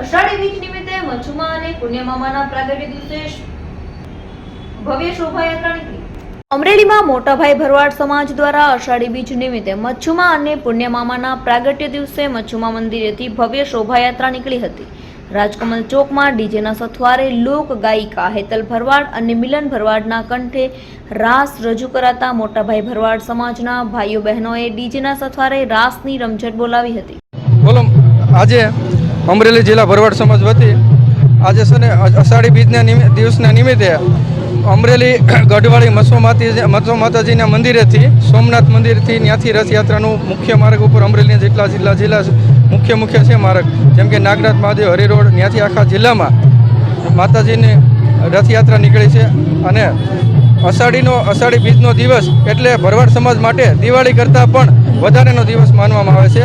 અષાઢી બીજ નિમિત્તે મચ્છુમા અને પુણ્યમામાના પ્રાગટ્ય દિવસે ભવ્ય શોભાયાત્રા નીકળી. અમરેલીમાં મોટાભાઈ ભરવાડ સમાજ દ્વારા અષાઢી બીજ નિમિત્તે મચ્છુમા અને પુણ્યમામાના પ્રાગટ્ય દિવસે મચ્છુમા મંદિરેથી ભવ્ય શોભાયાત્રા નીકળી હતી. રાજકમલ ચોકમાં ડીજેના સથવારે લોક ગાયિકા હેતલ ભરવાડ અને મિલન ભરવાડના કંઠે રાસ રજૂ કરાતા મોટાભાઈ ભરવાડ સમાજના ભાઈઓ બહેનોએ ડીજેના સથવારે રાસની રમઝટ બોલાવી હતી. આજે અમરેલી જિલ્લા ભરવાડ સમાજ વતી આજે છે ને અષાઢી બીજના દિવસના નિમિત્તે અમરેલી ગઢવાળી મસો માતી મસો માતાજીના મંદિરેથી, સોમનાથ મંદિરથી ત્યાંથી રથયાત્રાનું મુખ્ય માર્ગ ઉપર અમરેલીના જેટલા જિલ્લા જિલ્લા મુખ્ય મુખ્ય છે માર્ગ. જેમ કે નાગનાથ મહાદેવ હરિરોડ ત્યાંથી આખા જિલ્લામાં માતાજીની રથયાત્રા નીકળી છે અને અષાઢીનો અષાઢી બીજનો દિવસ એટલે ભરવાડ સમાજ માટે દિવાળી કરતાં પણ વધારેનો દિવસ માનવામાં આવે છે.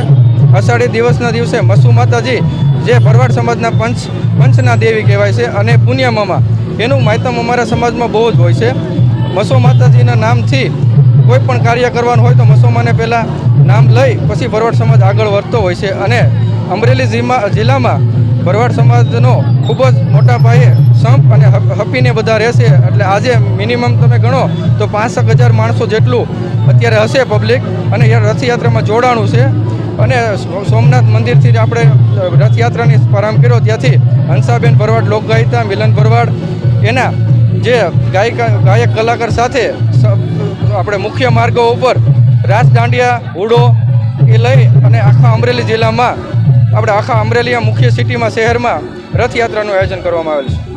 અષાઢી દિવસના દિવસે મસુ માતાજી જે ભરવાડ સમાજના પંચ, પંચના દેવી કહેવાય છે અને પુણ્યમામા. એનું માયતમ અમારા સમાજમાં બહુ જ હોય છે. મસો માતાજીના નામથી કોઈ પણ કાર્ય કરવાનું હોય તો મસોમાને પહેલાં નામ લઈ પછી ભરવાડ સમાજ આગળ વધતો હોય છે અને અમરેલી જિલ્લા જિલ્લામાં ભરવાડ સમાજનો ખૂબ જ મોટા પાયે સંપ અને હપ- હપીને બધા રહેશે. એટલે આજે મિનિમમ તમે ગણો તો પાંસઠ હજાર માણસો જેટલું અત્યારે હશે પબ્લિક અને રથયાત્રામાં જોડાણું છે. અને સોમનાથ મંદિરથી જ આપણે રથયાત્રાની પ્રારંભ કર્યો. ત્યાંથી હંસાબેન ભરવાડ, લોકગાયિકા, મિલન ભરવાડ, એના જે ગાયિકા, ગાયક, કલાકાર સાથે આપણે મુખ્ય માર્ગો ઉપર રાસ દાંડિયા, હુડો એ લઈ અને આખા અમરેલી જિલ્લામાં, આપણે આખા અમરેલીયા મુખ્ય સિટીમાં, શહેરમાં રથયાત્રાનું આયોજન કરવામાં આવેલ છે.